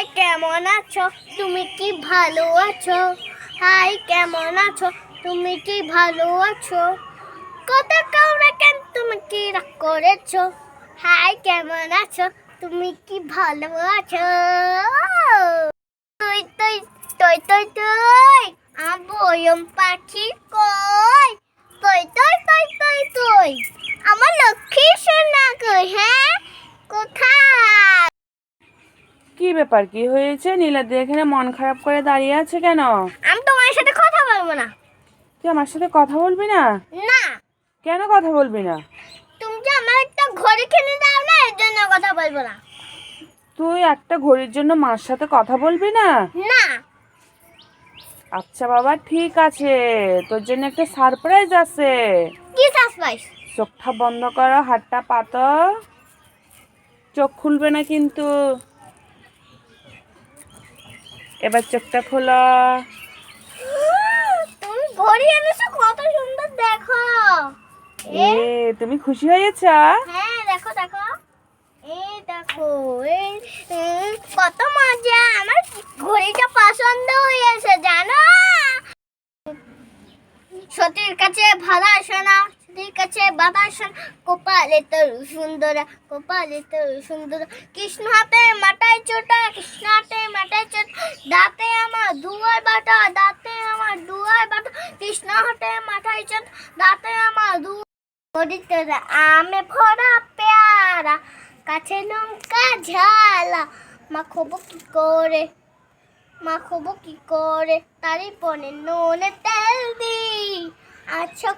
High, কেমন আছো? তুমি কি ভালো আছো? হাই, কেমন আছো? তুমি কি ভালো আছো? কথা কাউরা কেন, তুমি কি রাগ করেছ? হাই, কেমন আছো? তুমি কি ভালো আছো? তুই তুই তুই তুই তুই আমার বয়ম পাখি কই তুই তুই তুই তুই তুই আমার লক্ষ্মী সোনা কই হ্যাঁ কোথায় কি ব্যাপার? কি হয়েছে? নীলাদি এখানে মন খারাপ করে দাঁড়িয়ে আছে কেন? আমি তোমার সাথে কথা বলব না। তুই আমার সাথে কথা বলবি না? না। কেন কথা বলবি না? তুমি যে আমার একটা ঘড়ি কিনে দাও না এর জন্য কথা বলব না। তুই একটা ঘড়ির জন্য মার সাথে কথা বলবি না? না। আচ্ছা বাবা ঠিক আছে। তোর জন্য একটা সারপ্রাইজ আছে। কি সাসপাইস চোখটা বন্ধ করো হাতটা পাত। চোখ খুলবে না কিন্তু। এবার চোখটা খোলা। তুমি ঘড়ি এনেছো কত সুন্দর দেখো। এ তুমি খুশি হয়েছ? হ্যাঁ দেখো দেখো। এই দেখো এই কত মজা। আমার ঘড়িটা পছন্দ হয়েছে জানো? সতীর কাছে ভাড়া শোনা সতীর কাছে বাবা শোনা কপালে তোর সুন্দরা, কপালে তোর সুন্দর। কৃষ্ণ হাতে মাটায় চোটা কৃষ্ণ হাতে মাটায় চোট দাঁতে আমার দুয়ার বাটা দাঁতে আমার দুয়ার বাটা কৃষ্ণ হাতে মাথায় চোট দাঁতে আমার দু ঘড়িতে আমে ভরা পেয়ারা, কাছে লঙ্কা ঝালা। মা মাখবো কি করে? মা মাখবো কি করে? তারই পনে নুনে তেল দি। আচ্ছা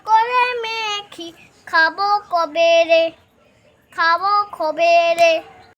মেখি খাব কবে রে? খাব কবে রে?